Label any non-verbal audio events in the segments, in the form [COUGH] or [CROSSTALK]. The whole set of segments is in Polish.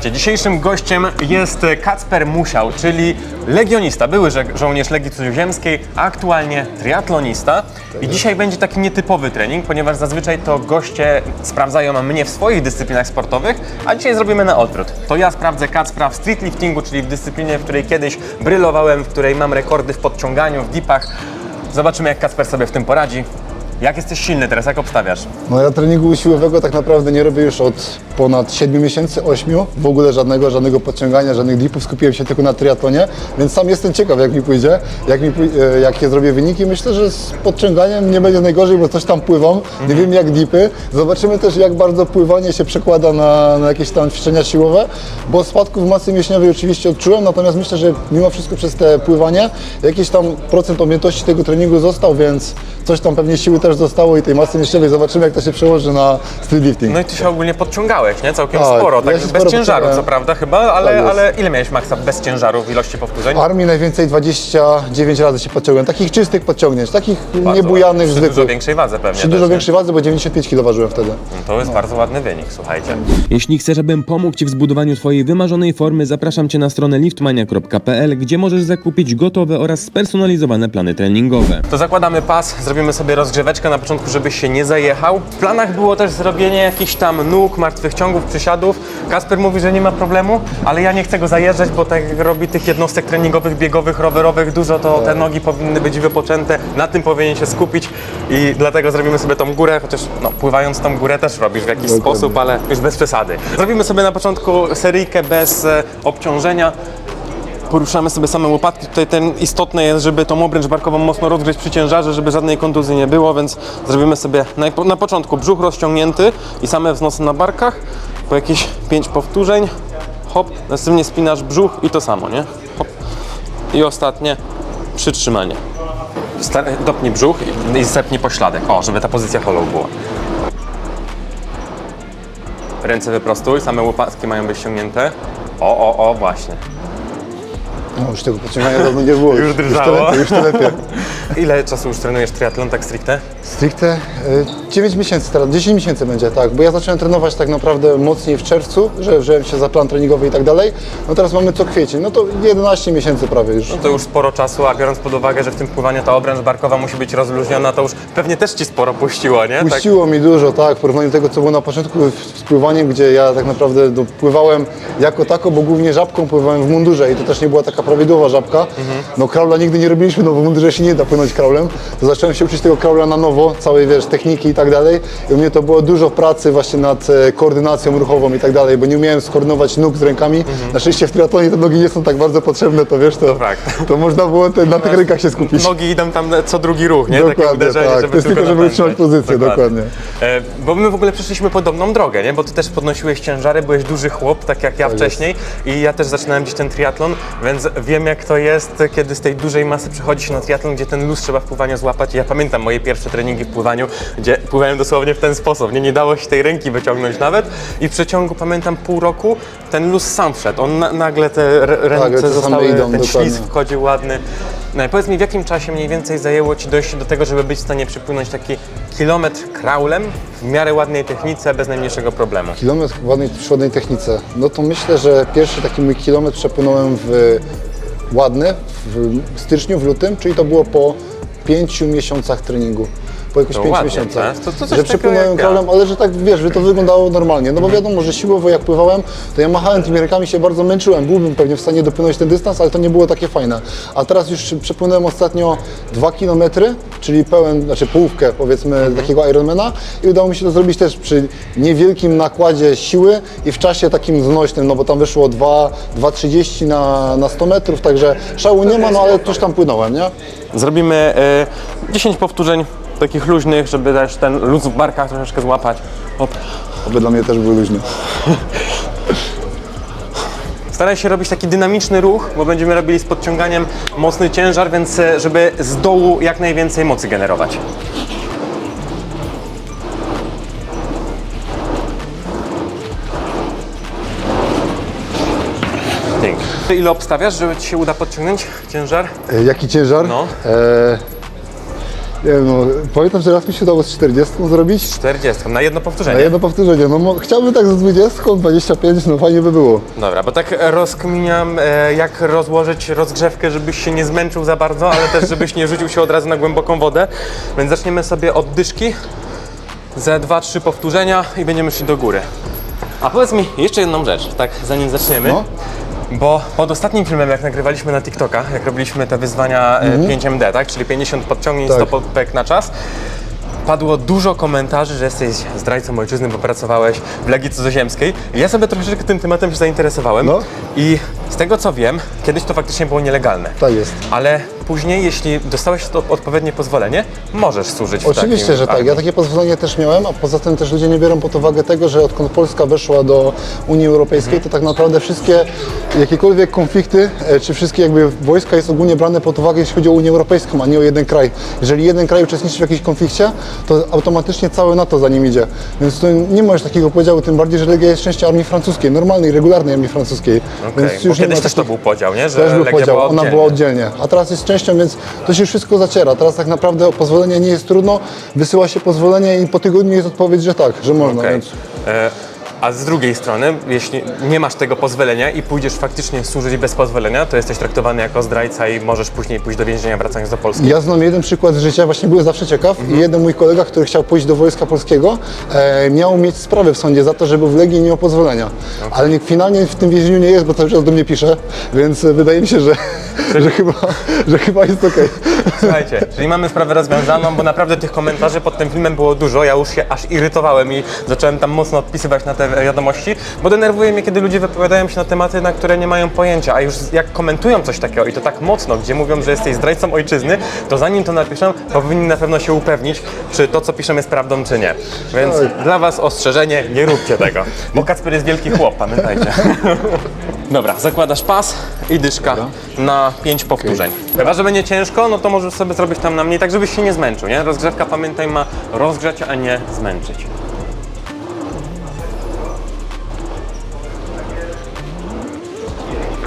Dzisiejszym gościem jest Kacper Musiał, czyli legionista, były żo- żołnierz Legii Cudzoziemskiej, a aktualnie triatlonista. I dzisiaj będzie taki nietypowy trening, ponieważ zazwyczaj to goście sprawdzają mnie w swoich dyscyplinach sportowych, a dzisiaj zrobimy na odwrót. To ja sprawdzę Kacpra w streetliftingu, czyli w dyscyplinie, w której kiedyś brylowałem, w której mam rekordy w podciąganiu, w dipach. Zobaczymy, jak Kacper sobie w tym poradzi. Jak jesteś silny teraz, jak obstawiasz? No ja treningu siłowego tak naprawdę nie robię już od ponad 7 miesięcy, 8. W ogóle żadnego, żadnego podciągania, żadnych dipów. Skupiłem się tylko na triatlonie, więc sam jestem ciekaw jak mi pójdzie, jak, mi, pój- e, jakie zrobię wyniki. Myślę, że z podciąganiem nie będzie najgorzej, bo coś tam pływam. Nie wiem jak dipy. Zobaczymy też jak bardzo pływanie się przekłada na, na jakieś tam ćwiczenia siłowe, bo spadków masy mięśniowej oczywiście odczułem, natomiast myślę, że mimo wszystko przez te pływanie jakiś tam procent objętości tego treningu został, więc coś tam pewnie siły też zostało i tej masy mięśniowej. Zobaczymy jak to się przełoży na streetlifting. No i ty się ogólnie podciągałeś, nie? Całkiem Tak, sporo, ja tak się bez sporo ciężaru, co prawda chyba, ale, Tak jest. ale ile miałeś maksa bez ciężaru w ilości powtórzeń? W armii najwięcej 29 razy się podciągłem. Takich czystych podciągnięć, takich Bardzo niebujanych. Przy dużo zwykłych. większej wadze pewnie Przy też, dużo nie? większej wadze, bo 95 kg ważyłem wtedy. To jest bardzo ładny wynik, słuchajcie. Jeśli chcesz, abym pomógł Ci w zbudowaniu Twojej wymarzonej formy, zapraszam Cię na stronę liftmania.pl, gdzie możesz zakupić gotowe oraz spersonalizowane plany treningowe. To zakładamy pas, zrobimy sobie rozgrzeweczkę na początku, żebyś się nie zajechał. W planach było też zrobienie jakichś tam nóg, martwych ciągów, przysiadów. Kasper mówi, że nie ma problemu, ale ja nie chcę go zajeżdżać, bo tak jak robi tych jednostek treningowych, biegowych, rowerowych dużo, to te nogi powinny być wypoczęte. Na tym powinien się skupić i dlatego zrobimy sobie tą górę, chociaż no, pływając tą górę też robisz w jakiś Dokładnie. sposób, ale już bez przesady. Zrobimy sobie na początku seryjkę bez e, obciążenia. Poruszamy sobie same łopatki. Tutaj ten istotne jest, żeby tą obręcz barkową mocno rozgrzeć przy ciężarze, żeby żadnej kontuzji nie było, więc zrobimy sobie na, na początku brzuch rozciągnięty i same wznosy na barkach. Po jakieś 5 powtórzeń. Hop, następnie spinasz brzuch i to samo, nie? Hop. I ostatnie przytrzymanie. Dopnij brzuch i, zepnij pośladek. O, żeby ta pozycja hollow była. Ręce wyprostuj, same łopatki mają być ściągnięte. O, o, o, właśnie. No już tego podciągania dawno nie było. Już drżało. Już to lepiej, już to lepiej. [LAUGHS] Ile czasu już trenujesz triatlon tak stricte? Stricte y, 9 miesięcy teraz, 10 miesięcy będzie, tak, bo ja zacząłem trenować tak naprawdę mocniej w czerwcu, że wziąłem się za plan treningowy i tak dalej. No teraz mamy co kwiecień, no to 11 miesięcy prawie już. No to już sporo czasu, a biorąc pod uwagę, że w tym pływaniu ta obręcz barkowa musi być rozluźniona, to już pewnie też ci sporo puściło, nie? Tak. Puściło mi dużo, tak, w porównaniu do tego, co było na początku z pływaniem, gdzie ja tak naprawdę pływałem jako tako, bo głównie żabką pływałem w mundurze i to też nie była taka prawidłowa żabka. No kraula nigdy nie robiliśmy, no bo w mundurze się nie da płynąć kraulem. To zacząłem się uczyć tego kraula na nowo, całej, wiesz, techniki i tak dalej. I u mnie to było dużo pracy właśnie nad e, koordynacją ruchową i tak dalej, bo nie umiałem skoordynować nóg z rękami. Na szczęście w triatlonie te nogi nie są tak bardzo potrzebne, to wiesz, to, tak. to można było te, na tych rękach się skupić. Nogi idą tam co drugi ruch, nie? Dokładnie, Takie uderzenie, tak. żeby To jest tylko, żeby napędzać. utrzymać pozycję, dokładnie. E, bo my w ogóle przeszliśmy podobną drogę, nie? Bo ty też podnosiłeś ciężary, byłeś duży chłop, tak jak ja wcześniej i ja też zaczynałem gdzieś ten triatlon, więc wiem jak to jest, kiedy z tej dużej masy przechodzi się na triatlon, gdzie ten luz trzeba w pływaniu złapać. Ja pamiętam moje pierwsze treningi w pływaniu, gdzie pływałem dosłownie w ten sposób, nie, nie dało się tej ręki wyciągnąć nawet i w przeciągu, pamiętam, pół roku ten luz sam wszedł. On na, nagle te r- ręce same zostały, idą, ten dokładnie. ślizg wchodził ładny. No i powiedz mi, w jakim czasie mniej więcej zajęło Ci dojście do tego, żeby być w stanie przypłynąć taki kilometr kraulem w miarę ładnej technice, bez najmniejszego problemu? Kilometr w ładnej, przy ładnej technice. No to myślę, że pierwszy taki mój kilometr przepłynąłem w ładny, w styczniu, w lutym, czyli to było po pięciu miesiącach treningu. Po To pięciu ładnie, miesiącach. tak? To- to coś że przepłynąłem kraulem, ale że tak wiesz, że to wyglądało normalnie. No bo wiadomo, że siłowo jak pływałem, to ja machałem tymi rękami się bardzo męczyłem. Byłbym pewnie w stanie dopłynąć ten dystans, ale to nie było takie fajne. A teraz już przepłynąłem ostatnio 2 km, czyli pełen, znaczy połówkę powiedzmy Mhm. takiego Ironmana i udało mi się to zrobić też przy niewielkim nakładzie siły i w czasie takim znośnym, no bo tam wyszło 2 2,30 na, na 100 metrów, także szału nie ma, no ale coś tam płynąłem, nie? Zrobimy e, 10 powtórzeń takich luźnych, żeby też ten luz w barkach troszeczkę złapać. Hop. Oby dla mnie też były luźne. Staraj się robić taki dynamiczny ruch, bo będziemy robili z podciąganiem mocny ciężar, więc e, żeby z dołu jak najwięcej mocy generować. Pięknie. Ile obstawiasz, żeby Ci się uda podciągnąć ciężar? E, Jaki ciężar? No. E, Nie wiem, no, pamiętam, że raz mi się udało z 40 zrobić. 40, na jedno Na powtórzenie. jedno powtórzenie. No, mo- chciałbym tak z 20, 25, no fajnie by było. Dobra, bo tak rozkminiam, e, jak rozłożyć rozgrzewkę, żebyś się nie zmęczył za bardzo, ale też żebyś nie rzucił się od razu na głęboką wodę. Więc zaczniemy sobie od dyszki, ze 2-3 powtórzenia i będziemy szli do góry. A powiedz mi jeszcze jedną rzecz, tak zanim zaczniemy. No. Bo pod ostatnim filmem, jak nagrywaliśmy na TikToka, jak robiliśmy te wyzwania e, 5MD, tak? Czyli 50 podciągnięć, Mhm. Tak. 100 podpek na czas, padło dużo komentarzy, że jesteś zdrajcą ojczyzny, bo pracowałeś w Legii Cudzoziemskiej. I ja sobie troszeczkę tym tematem się zainteresowałem. No. I z tego co wiem, kiedyś to faktycznie było nielegalne. Tak jest. Ale później, jeśli dostałeś to odpowiednie pozwolenie, możesz służyć w Oczywiście, takim że tak. Ja takie pozwolenie też miałem, a poza tym też ludzie nie biorą pod uwagę tego, że odkąd Polska weszła do Unii Europejskiej, to tak naprawdę wszystkie jakiekolwiek konflikty, e, czy wszystkie jakby wojska jest ogólnie brane pod uwagę, jeśli chodzi o Unię Europejską, a nie o jeden kraj. Jeżeli jeden kraj uczestniczy w jakimś konflikcie, to automatycznie całe NATO za nim idzie. Więc tu nie ma już takiego podziału, tym bardziej, że Legia jest częścią armii francuskiej, normalnej, regularnej armii francuskiej. Okej, Więc Bo kiedyś też to był podział, nie? Że też był Legia podział, była ona była oddzielnie, a teraz jest częścią, więc to się wszystko zaciera. Teraz tak naprawdę o pozwolenie nie jest trudno, wysyła się pozwolenie i po tygodniu jest odpowiedź, że tak, że można. Okej. Więc E, A z drugiej strony, jeśli nie masz tego pozwolenia i pójdziesz faktycznie służyć bez pozwolenia, to jesteś traktowany jako zdrajca i możesz później pójść do więzienia wracając do Polski. ja znam jeden przykład z życia, właśnie byłem zawsze ciekaw Mhm. i jeden mój kolega, który chciał pójść do Wojska Polskiego, e, miał mieć sprawę w sądzie za to, że był w Legii i nie miał pozwolenia. Ale nie, finalnie w tym więzieniu nie jest, bo cały czas do mnie pisze, więc e, wydaje mi się, że, że, chyba, że chyba jest okej. Słuchajcie, czyli mamy sprawę rozwiązaną, bo naprawdę tych komentarzy pod tym filmem było dużo. Ja już się aż irytowałem i zacząłem tam mocno odpisywać na te wiadomości, bo denerwuje mnie, kiedy ludzie wypowiadają się na tematy, na które nie mają pojęcia, a już jak komentują coś takiego i to tak mocno, gdzie mówią, że jesteś zdrajcą ojczyzny, to zanim to napiszą, powinni na pewno się upewnić, czy to, co piszą jest prawdą, czy nie. Więc dla Was ostrzeżenie, nie róbcie tego, bo Kacper jest wielki chłop, pamiętajcie. [LAUGHS] Dobra, zakładasz pas i dyszka na 5 powtórzeń. Chyba, że będzie ciężko, no to możesz sobie zrobić tam na mniej, tak żebyś się nie zmęczył, nie? Rozgrzewka, pamiętaj, ma rozgrzać, a nie zmęczyć.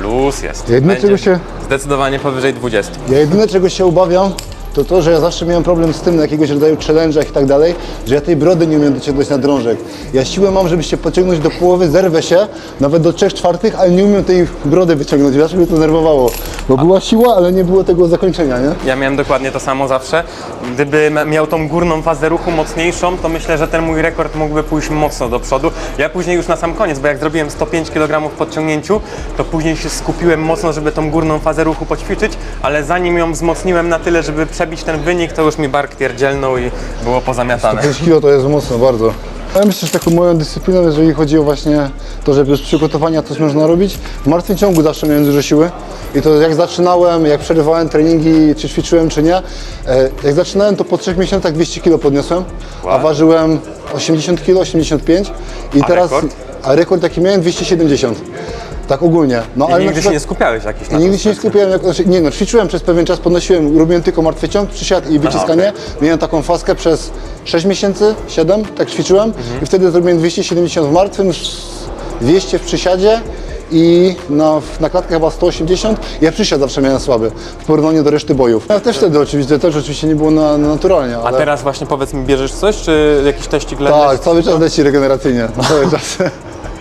Plus jest. Jedyne, Będzie czego się- Zdecydowanie powyżej 20. Ja jedyne czego się obawiam, to to, że ja zawsze miałem problem z tym na jakiegoś rodzaju challenge'ach i tak dalej, że ja tej brody nie umiem dociągnąć na drążek. Ja siłę mam, żeby się pociągnąć do połowy, zerwę się, nawet do 3 czwartych, ale nie umiem tej brody wyciągnąć. Zawsze mnie to nerwowało. Bo była siła, ale nie było tego zakończenia, nie? Ja miałem dokładnie to samo zawsze. Gdybym miał tą górną fazę ruchu mocniejszą, to myślę, że ten mój rekord mógłby pójść mocno do przodu. Ja później już na sam koniec, bo jak zrobiłem 105 kg w podciągnięciu, to później się skupiłem mocno, żeby tą górną fazę ruchu poćwiczyć, ale zanim ją wzmocniłem na tyle, żeby przebić ten wynik, to już mi bark pierdzielnął i było pozamiatane. 5 kilo to jest mocno, bardzo. Ja myślę, że taką moją dyscypliną, jeżeli chodzi o właśnie to, że bez przygotowania coś można robić, w martwym ciągu zawsze miałem dużo siły i to jak zaczynałem, jak przerywałem treningi, czy ćwiczyłem, czy nie, e, jak zaczynałem, to po 3 miesiącach 200 kilo podniosłem, a Wow. ważyłem 80 kilo, 85 i A teraz, rekord? a rekord jaki miałem 270. Tak ogólnie. No, I ale nigdy się nie skupiałeś jakiś na tym nigdy się nie skupiałem, jak, znaczy, nie no, ćwiczyłem przez pewien czas, podnosiłem, robiłem tylko martwy ciąg, przysiad i wyciskanie. Miałem taką faskę przez 6 miesięcy, 7, tak ćwiczyłem i wtedy zrobiłem 270 w martwym, 200 w przysiadzie i na, na klatkę chyba 180. Ja przysiad zawsze miałem słaby w porównaniu do reszty bojów. Ja też wtedy oczywiście, też oczywiście nie było na, na naturalnie, A ale teraz właśnie powiedz mi, bierzesz coś, czy jakiś teścik leży? tak, cały czas leci regeneracyjnie, cały [LAUGHS] czas.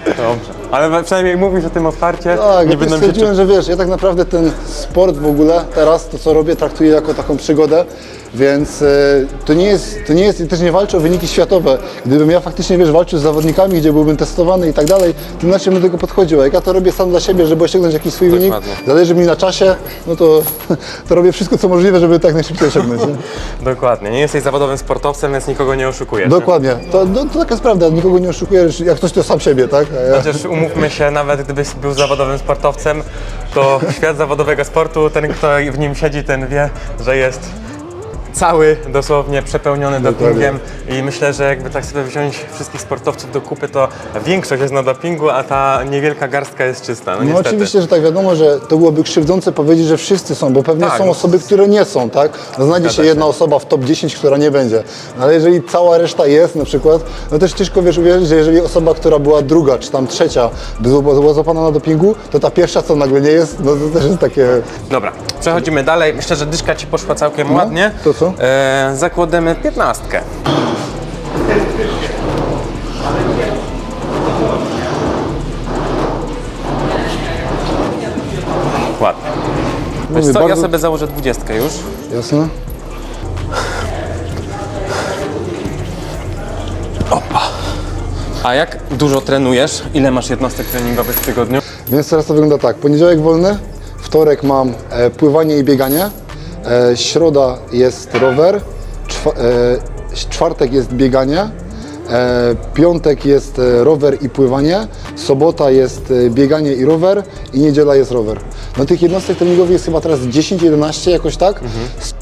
Dobrze. Ale przynajmniej mówisz o tym otwarcie, Tak, nie ja też będą się stwierdziłem, że wiesz, ja tak naprawdę ten sport w ogóle teraz, to co robię, traktuję jako taką przygodę, więc e, to nie jest, to nie jest, też nie walczę o wyniki światowe. Gdybym ja faktycznie, wiesz, walczył z zawodnikami, gdzie byłbym testowany i tak dalej, to inaczej bym do tego podchodził. A jak ja to robię sam dla siebie, żeby osiągnąć jakiś swój wynik, Dokładnie. zależy mi na czasie, no to, [LAUGHS] to robię wszystko, co możliwe, żeby tak najszybciej osiągnąć. Nie? [LAUGHS] Dokładnie. Nie jesteś zawodowym sportowcem, więc nikogo nie oszukujesz. Dokładnie, to, to, to taka jest prawda, nikogo nie oszukujesz, jak ktoś to sam siebie, tak? A ja... Chociaż umówmy się, nawet gdybyś był zawodowym sportowcem, to świat zawodowego sportu, ten kto w nim siedzi, ten wie, że jest cały dosłownie przepełniony dopingiem i myślę, że jakby tak sobie wziąć wszystkich sportowców do kupy, to większość jest na dopingu, a ta niewielka garstka jest czysta. No, No niestety. oczywiście, że tak wiadomo, że to byłoby krzywdzące powiedzieć, że wszyscy są, bo pewnie Tak, są osoby, które nie są, tak? No znajdzie się Zgadza jedna się. osoba w top 10, która nie będzie. No ale jeżeli cała reszta jest na przykład, no też ciężko wiesz uwierzyć, że jeżeli osoba, która była druga czy tam trzecia by była była złapana na dopingu, to ta pierwsza co nagle nie jest, no to też jest takie... Dobra, przechodzimy dalej. Myślę, że dyszka Ci poszła całkiem No, ładnie. to co? E, zakładamy piętnastkę. Ładnie. Wiesz Mówię, co, ja bardzo- sobie założę dwudziestkę już. Jasne? A jak dużo trenujesz? Ile masz jednostek treningowych w tygodniu? Więc teraz to wygląda tak. Poniedziałek wolny, wtorek mam e, pływanie i bieganie, środa jest rower, e, czwartek jest bieganie, e, piątek jest e, rower i pływanie, sobota jest e, bieganie i rower i niedziela jest rower. No tych jednostek treningowych jest chyba teraz 10-11 jakoś tak?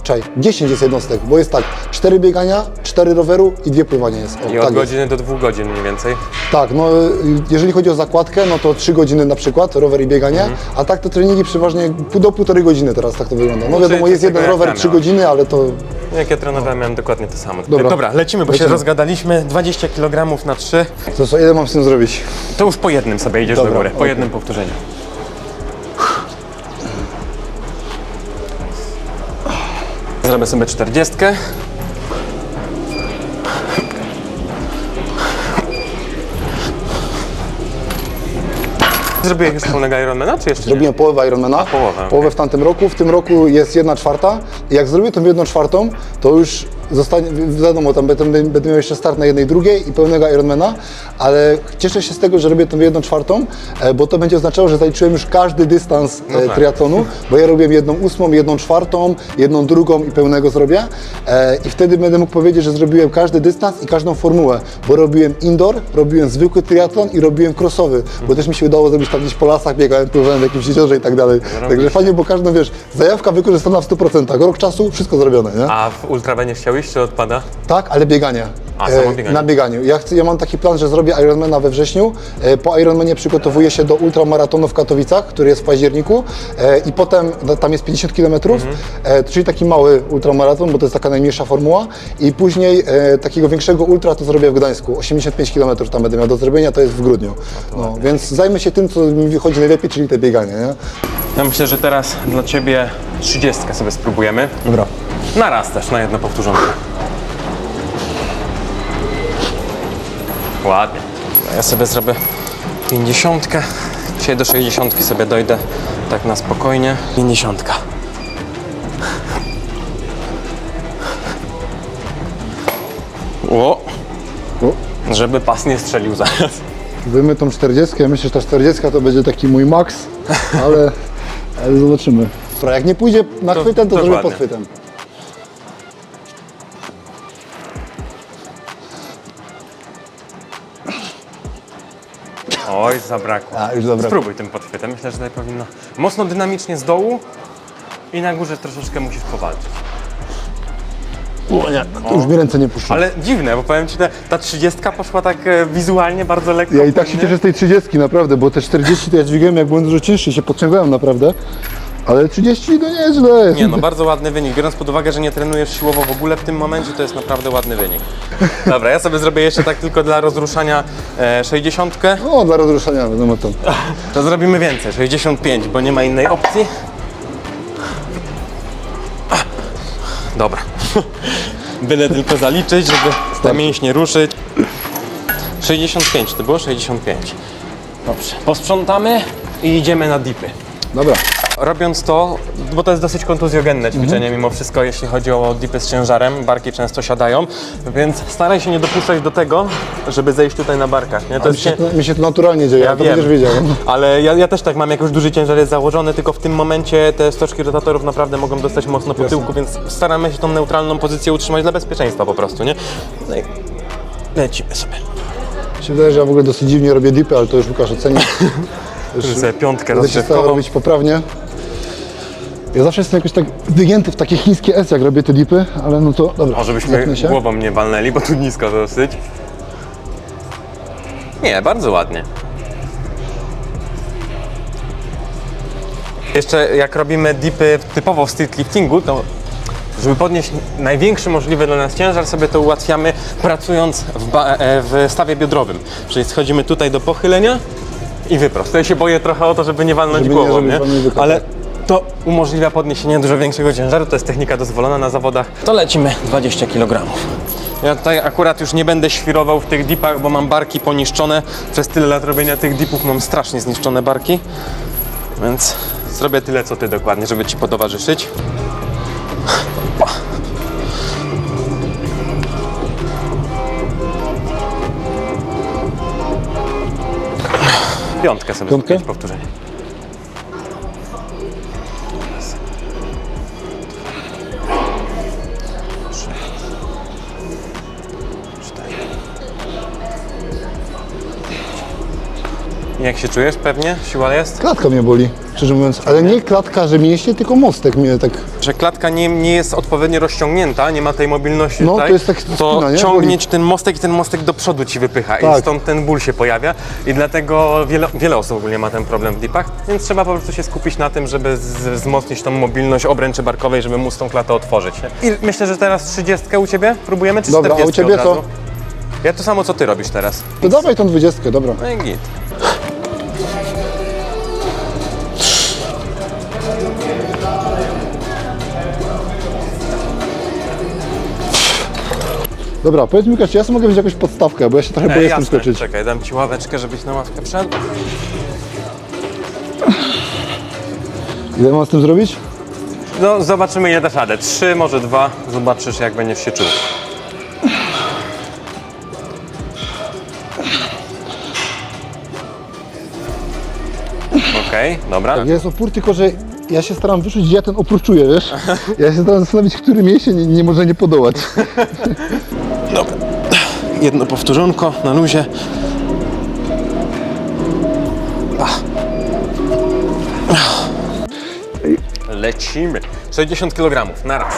Czaj, 10 jest jednostek, bo jest tak, 4 biegania, 4 roweru i 2 pływania jest. O, I od tak godziny do dwóch godzin mniej więcej. Tak, no y, jeżeli chodzi o zakładkę, no to 3 godziny na przykład, rower i bieganie, Mhm. a tak to treningi przeważnie do półtorej godziny teraz tak to wygląda. No No, wiadomo, jest jeden rower ja 3 miałem. godziny, ale to Jak ja trenowałem, miałem dokładnie to samo. Dobra. Dobra, lecimy, bo się Lecimy. rozgadaliśmy. 20 kg na 3. to co, ile mam z tym zrobić? To już po jednym sobie idziesz Dobra, do góry, po okej. jednym powtórzeniu. Zrobię sobie 40. Zrobiłeś już pełnego Ironmana, czy jeszcze nie? Zrobiłem połowę Ironmana, połowę, okej. połowę w tamtym roku, w tym roku jest jedna czwarta i jak zrobię tą jedną czwartą, to już zostanie, wi- wiadomo, tam będę, będę miał jeszcze start na jednej drugiej i pełnego Ironmana, ale cieszę się z tego, że robię tą jedną czwartą, e, bo to będzie oznaczało, że zaliczyłem już każdy dystans e, tak. triatlonu, bo ja robiłem jedną ósmą, jedną czwartą, jedną drugą i pełnego zrobię e, i wtedy będę mógł powiedzieć, że zrobiłem każdy dystans i każdą formułę, bo robiłem indoor, robiłem zwykły triatlon i robiłem crossowy, bo też mi się udało zrobić tam gdzieś po lasach, biegałem, pływałem w jakimś jeziorze i tak dalej. Także fajnie, bo każdą, wiesz, zajawka wykorzystana w 100%, rok czasu, wszystko zrobione, nie? A w ultra będziesz chciał czy odpada? Tak, ale bieganie. A, E, samo bieganie. Na bieganiu. Ja, chcę, ja mam taki plan, że zrobię Ironmana we wrześniu. E, Po Ironmanie przygotowuję się do ultramaratonu w Katowicach, który jest w październiku e, i potem tam jest 50 km, Mhm. czyli taki mały ultramaraton, bo to jest taka najmniejsza formuła i później takiego większego ultra to zrobię w Gdańsku. 85 km tam będę miał do zrobienia, to jest w grudniu. No, więc zajmę się tym, co mi wychodzi najlepiej, czyli te bieganie. Nie? Ja myślę, że teraz dla Ciebie 30 sobie spróbujemy. Dobra. Na raz też, na jedno powtórzonko. Ładnie. Ja sobie zrobię 50. Dzisiaj do 60 sobie dojdę tak na spokojnie. 50. O, O. żeby pas nie strzelił zaraz. Wyjmę tą 40, ja myślę, że ta 40 to będzie taki mój maks, ale, ale zobaczymy. Dobra, jak nie pójdzie na To- chwytem, to zrobię dokładnie. pod chwytem. Oj, zabrakło. A, już zabrakło. Spróbuj tym podchwytem. Myślę, że tutaj powinno mocno dynamicznie z dołu i na górze troszeczkę musisz powalczyć. O nie, to już mi ręce nie puszczą. Ale dziwne, bo powiem Ci, ta, ta 30 poszła tak e, wizualnie bardzo lekko. Ja i tak się cieszę z tej 30 naprawdę, bo te 40 to ja dźwigałem jak byłem dużo cięższy i się podciągałem naprawdę. Ale 30 to nieźle. Nie no, bardzo ładny wynik. Biorąc pod uwagę, że nie trenujesz siłowo w ogóle w tym momencie, to jest naprawdę ładny wynik. Dobra, ja sobie zrobię jeszcze tak tylko dla rozruszania e, 60. O, dla rozruszania, wiadomo to. To zrobimy więcej, 65, bo nie ma innej opcji. Dobra. Byle tylko zaliczyć, żeby te mięśnie ruszyć. 65, to było 65. Dobrze. Posprzątamy i idziemy na dipy. Dobra, Robiąc to, bo to jest dosyć kontuzjogenne ćwiczenie mimo wszystko, jeśli chodzi o dipy z ciężarem, barki często siadają, więc staraj się nie dopuszczać do tego, żeby zejść tutaj na barkach. Nie? To mi się, to, mi się to naturalnie dzieje, ja to będziesz wiedział. ale ja, ja też tak mam, jak już duży ciężar jest założony, tylko w tym momencie te stoczki rotatorów naprawdę mogą dostać mocno po tyłku, więc staramy się tą neutralną pozycję utrzymać dla bezpieczeństwa po prostu, nie? No i lecimy sobie. Się wydaje, że ja w ogóle dosyć dziwnie robię dipy, ale to już Łukasz oceni. [LAUGHS] Już sobie piątkę rozgrzewkową. robić poprawnie. Ja zawsze jestem jakoś tak wygięty w takie chińskie S, jak robię te dipy, ale no to dobra. O, żebyśmy zepnę się. głową nie walnęli, bo tu nisko dosyć. Nie, bardzo ładnie. Jeszcze jak robimy dipy typowo w street liftingu, to żeby podnieść największy możliwy dla nas ciężar, sobie to ułatwiamy pracując w, ba- e, w stawie biodrowym. Czyli schodzimy tutaj do pochylenia i wyprost. Ja się boję trochę o to, żeby nie walnąć Żeby nie głową, nie? wykopy. Ale to umożliwia podniesienie dużo większego ciężaru, to jest technika dozwolona na zawodach. To lecimy 20 kg. Ja tutaj akurat już nie będę świrował w tych dipach, bo mam barki poniszczone. Przez tyle lat robienia tych dipów mam strasznie zniszczone barki. Więc zrobię tyle co ty dokładnie, żeby ci potowarzyszyć. Piątkę sobie Piątkę? pięć powtórzeń. Jak się czujesz pewnie? Siła jest? Klatka mnie boli, szczerze mówiąc. Ale nie klatka, że mięśnie, tylko mostek mnie tak... Że klatka nie, nie jest odpowiednio rozciągnięta, nie ma tej mobilności No, tutaj, to jest tak to spina, nie? ciągnie Boli. ci ten mostek i ten mostek do przodu ci wypycha i Tak. stąd ten ból się pojawia i dlatego wiele, wiele osób ogólnie ma ten problem w dipach, więc trzeba po prostu się skupić na tym, żeby z, wzmocnić tą mobilność obręczy barkowej, żeby móc tą klatę otworzyć. Nie? I myślę, że teraz 30 u Ciebie próbujemy, czy Dobra, a 40 u Ciebie od co? razu? Ja to samo, co Ty robisz teraz. To dawaj tą dwudziestkę, dobra. No i git. Dobra, powiedz mi Łukasz, czy ja sobie mogę wziąć jakąś podstawkę, bo ja się trochę E, boję z tym jasne, skoczyć. czekaj, dam Ci ławeczkę, żebyś na ławkę wszedł. Ile mam z tym zrobić? No, zobaczymy ile dasz radę. Trzy, może dwa. Zobaczysz, jak będziesz się czuł. Okej, dobra. Jest opór, tylko że ja się staram wyczuć, gdzie ja ten opór czuję, wiesz? Ja się staram zastanowić, który mięsień nie, nie może nie podołać. [LAUGHS] Dobra. Jedno powtórzonko na luzie. Lecimy. 60 kg na raz.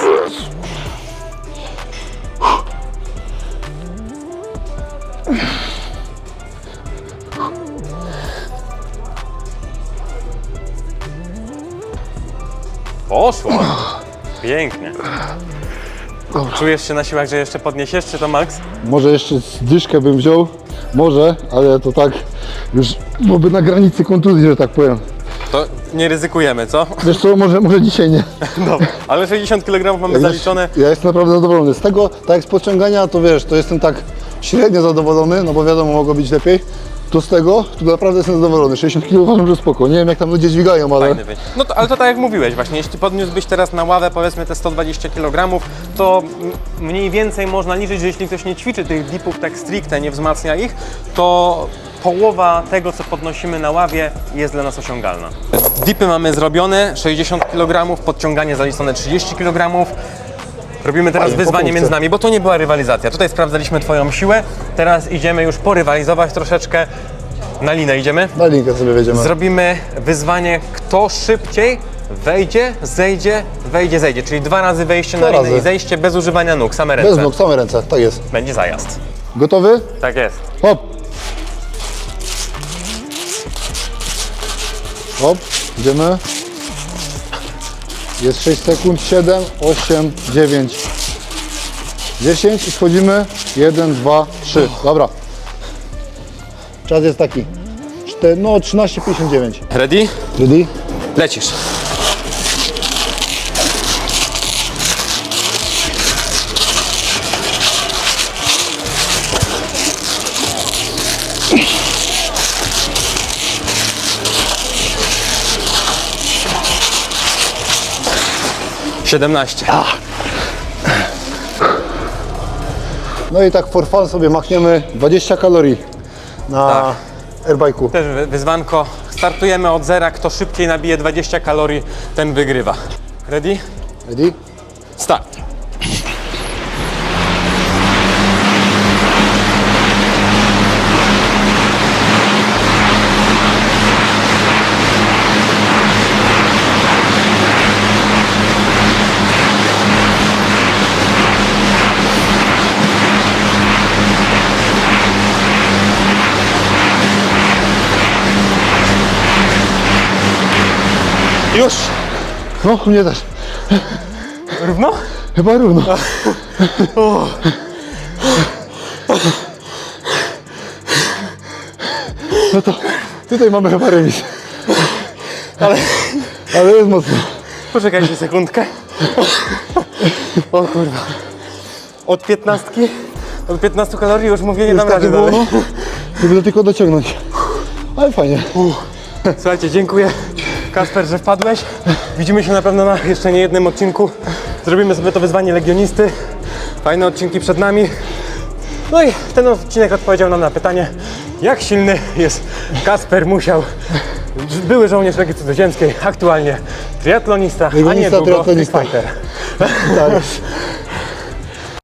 Poszło. Pięknie. Czujesz się na siłach, że jeszcze podniesiesz, czy to max? Może jeszcze dyszkę bym wziął, może, ale to tak już byłoby na granicy kontuzji, że tak powiem. To nie ryzykujemy, co? Wiesz co, może, może dzisiaj nie. [LAUGHS] Dobra. Ale 60 kg mamy zaliczone. Ja jestem naprawdę zadowolony. Z tego, tak jak z podciągania, to wiesz, to jestem tak średnio zadowolony, no bo wiadomo, mogło być lepiej. To z tego, to naprawdę jestem zadowolony. 60 kg uważam, że spoko. Nie wiem, jak tam ludzie dźwigają, ale... Fajny. No to, ale to tak jak mówiłeś właśnie, jeśli podniósłbyś teraz na ławę powiedzmy te 120 kg, to mniej więcej można liczyć, że jeśli ktoś nie ćwiczy tych dipów tak stricte, nie wzmacnia ich, to połowa tego, co podnosimy na ławie jest dla nas osiągalna. Dipy mamy zrobione, 60 kg, podciąganie zaliczone 30 kg. Robimy teraz Fajnie, wyzwanie między nami, bo to nie była rywalizacja. Tutaj sprawdzaliśmy Twoją siłę, teraz idziemy już porywalizować troszeczkę. Na linę idziemy. Na linkę sobie wiedziemy. Zrobimy wyzwanie, kto szybciej wejdzie, zejdzie, wejdzie, zejdzie. Czyli dwa razy wejście na Dwa linę razy. i zejście bez używania nóg, same ręce. Bez nóg, same ręce, tak jest. Będzie zajazd. Gotowy? Tak jest. Hop! Hop, idziemy. Jest 6 sekund, 7, 8, 9, 10 i schodzimy. 1, 2, 3. Dobra. Czas jest taki. Czte- No 13,59. Ready? Ready? Lecisz. Siedemnaście. No i tak for fun sobie machniemy 20 kalorii na Tak. airbike'u. Też wy- wyzwanko. Startujemy od zera. Kto szybciej nabije 20 kalorii, ten wygrywa. Ready? Ready? Start. Już. No, mnie też. Równo? Chyba równo. No to tutaj mamy chyba remis. Ale jest mocno. Poczekajcie sekundkę. O kurwa. Od 15, od 15 kalorii już mówię, nie Już dam rady dalej. no. Żeby to tylko dociągnąć. Ale fajnie. Słuchajcie, dziękuję Kasper, że wpadłeś. Widzimy się na pewno na jeszcze nie jednym odcinku. Zrobimy sobie to wyzwanie Legionisty. Fajne odcinki przed nami. No i ten odcinek odpowiedział nam na pytanie, jak silny jest Kasper Musiał. Były żołnierz Legii Cudzoziemskiej, aktualnie triatlonista, a Legionista, niedługo triatlonista. fighter. Tak.